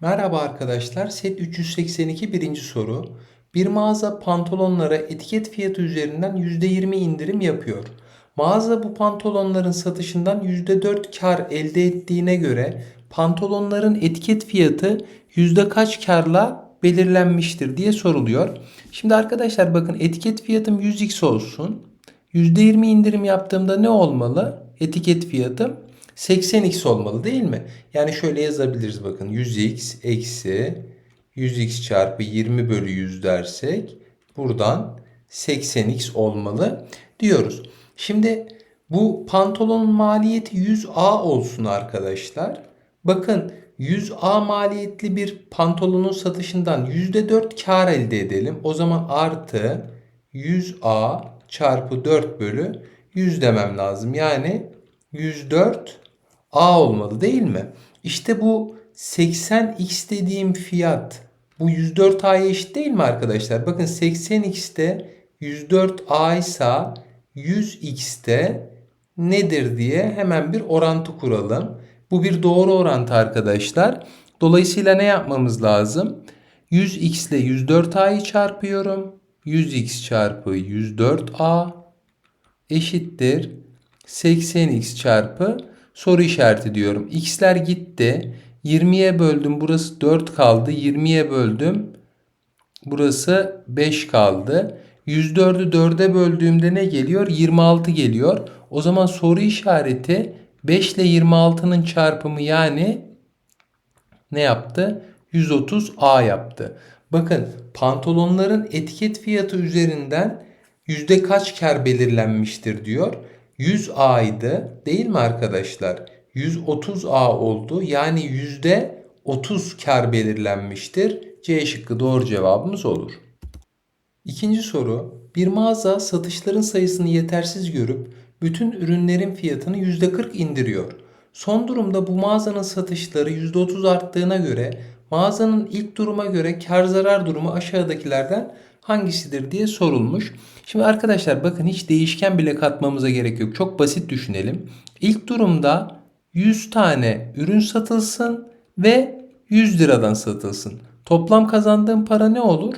Merhaba arkadaşlar. Set 382 birinci soru. Bir mağaza pantolonlara etiket fiyatı üzerinden %20 indirim yapıyor. Mağaza bu pantolonların satışından %4 kar elde ettiğine göre pantolonların etiket fiyatı yüzde kaç karla belirlenmiştir diye soruluyor. Şimdi arkadaşlar bakın etiket fiyatım 100x olsun. %20 indirim yaptığımda ne olmalı? Etiket fiyatım 80x olmalı değil mi? Yani şöyle yazabiliriz bakın 100x eksi 100x çarpı 20 bölü 100 dersek buradan 80x olmalı diyoruz. Şimdi bu pantolonun maliyeti 100A olsun arkadaşlar. Bakın 100A maliyetli bir pantolonun satışından %4 kar elde edelim. O zaman artı 100A çarpı 4 bölü 100 demem lazım. Yani 104 A olmalı değil mi? İşte bu 80x dediğim fiyat bu 104A'ya eşit değil mi arkadaşlar? Bakın 80x'te 104A ise 100x'te nedir diye hemen bir orantı kuralım. Bu bir doğru orantı arkadaşlar. Dolayısıyla ne yapmamız lazım? 100x ile 104a'yı çarpıyorum. 100x çarpı 104a eşittir 80x çarpı soru işareti diyorum. X'ler gitti. 20'ye böldüm. Burası 4 kaldı. 20'ye böldüm. Burası 5 kaldı. 104'ü 4'e böldüğümde ne geliyor? 26 geliyor. O zaman soru işareti 5 ile 26'nın çarpımı yani ne yaptı? 130A yaptı. Bakın pantolonların etiket fiyatı üzerinden yüzde kaç kar belirlenmiştir diyor. 100A idi değil mi arkadaşlar? 130A oldu. Yani yüzde 30 kar belirlenmiştir. C şıkkı doğru cevabımız olur. İkinci soru. Bir mağaza satışların sayısını yetersiz görüp bütün ürünlerin fiyatını %40 indiriyor. Son durumda bu mağazanın satışları %30 arttığına göre mağazanın ilk duruma göre kar zarar durumu aşağıdakilerden hangisidir diye sorulmuş. Şimdi arkadaşlar bakın hiç değişken bile katmamıza gerek yok. Çok basit düşünelim. İlk durumda 100 tane ürün satılsın ve 100 liradan satılsın. Toplam kazandığım para ne olur?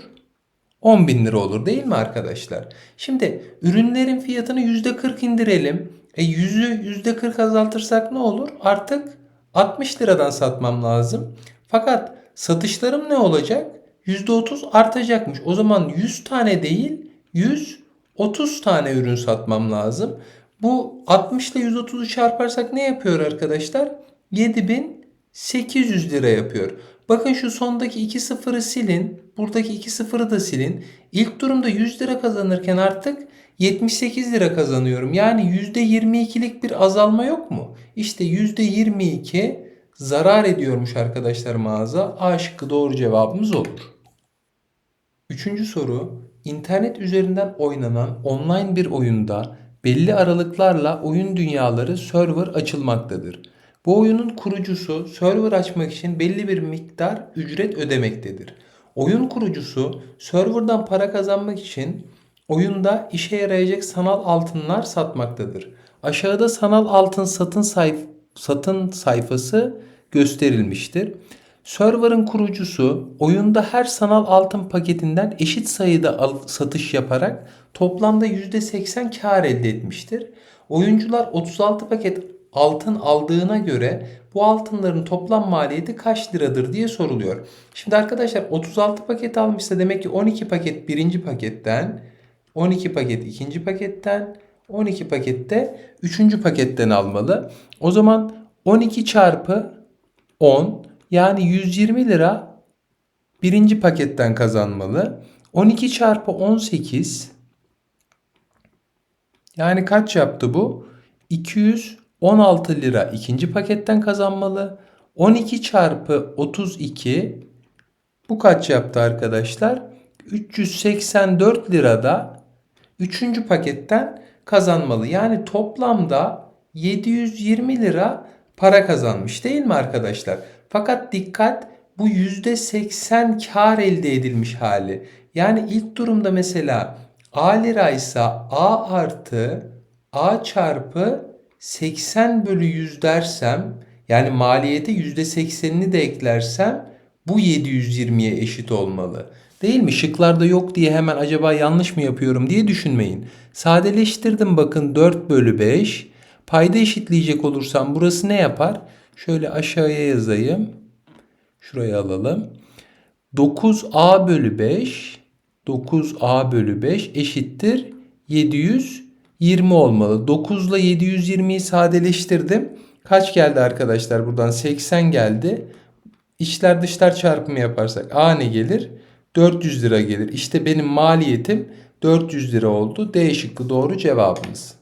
10 bin lira olur değil mi arkadaşlar? Şimdi ürünlerin fiyatını %40 indirelim. E 100'ü %40 azaltırsak ne olur? Artık 60 liradan satmam lazım. Fakat satışlarım ne olacak? %30 artacakmış. O zaman 100 tane değil 130 tane ürün satmam lazım. Bu 60 ile 130'u çarparsak ne yapıyor arkadaşlar? 7800 lira yapıyor. Bakın şu sondaki iki sıfırı silin. Buradaki iki sıfırı da silin. İlk durumda 100 lira kazanırken artık 78 lira kazanıyorum. Yani %22'lik bir azalma yok mu? İşte %22 zarar ediyormuş arkadaşlar mağaza. A şıkkı doğru cevabımız olur. Üçüncü soru. İnternet üzerinden oynanan online bir oyunda belli aralıklarla oyun dünyaları server açılmaktadır. Bu oyunun kurucusu server açmak için belli bir miktar ücret ödemektedir. Oyun kurucusu serverdan para kazanmak için oyunda işe yarayacak sanal altınlar satmaktadır. Aşağıda sanal altın satın sayf satın sayfası gösterilmiştir. Server'ın kurucusu oyunda her sanal altın paketinden eşit sayıda satış yaparak toplamda %80 kar elde etmiştir. Oyuncular 36 paket altın aldığına göre bu altınların toplam maliyeti kaç liradır diye soruluyor. Şimdi arkadaşlar 36 paket almışsa demek ki 12 paket birinci paketten, 12 paket ikinci paketten, 12 pakette üçüncü paketten almalı. O zaman 12 çarpı 10 yani 120 lira birinci paketten kazanmalı. 12 çarpı 18 yani kaç yaptı bu? 216 lira ikinci paketten kazanmalı. 12 çarpı 32 bu kaç yaptı arkadaşlar? 384 lirada üçüncü paketten kazanmalı. Yani toplamda 720 lira para kazanmış değil mi arkadaşlar? Fakat dikkat bu %80 kar elde edilmiş hali. Yani ilk durumda mesela A liraysa A artı A çarpı 80 bölü 100 dersem yani maliyete %80'ini de eklersem Bu 720'ye eşit olmalı. Değil mi? Şıklarda yok diye hemen acaba yanlış mı yapıyorum diye düşünmeyin. Sadeleştirdim bakın 4 bölü 5. Payda eşitleyecek olursam burası ne yapar? Şöyle aşağıya yazayım. Şuraya alalım. 9a bölü 5 9a bölü 5 eşittir 720 olmalı. 9 ile 720'yi sadeleştirdim. Kaç geldi arkadaşlar? Buradan 80 geldi. İçler dışlar çarpımı yaparsak a ne gelir? 400 lira gelir. İşte benim maliyetim 400 lira oldu. D şıkkı doğru cevabımız.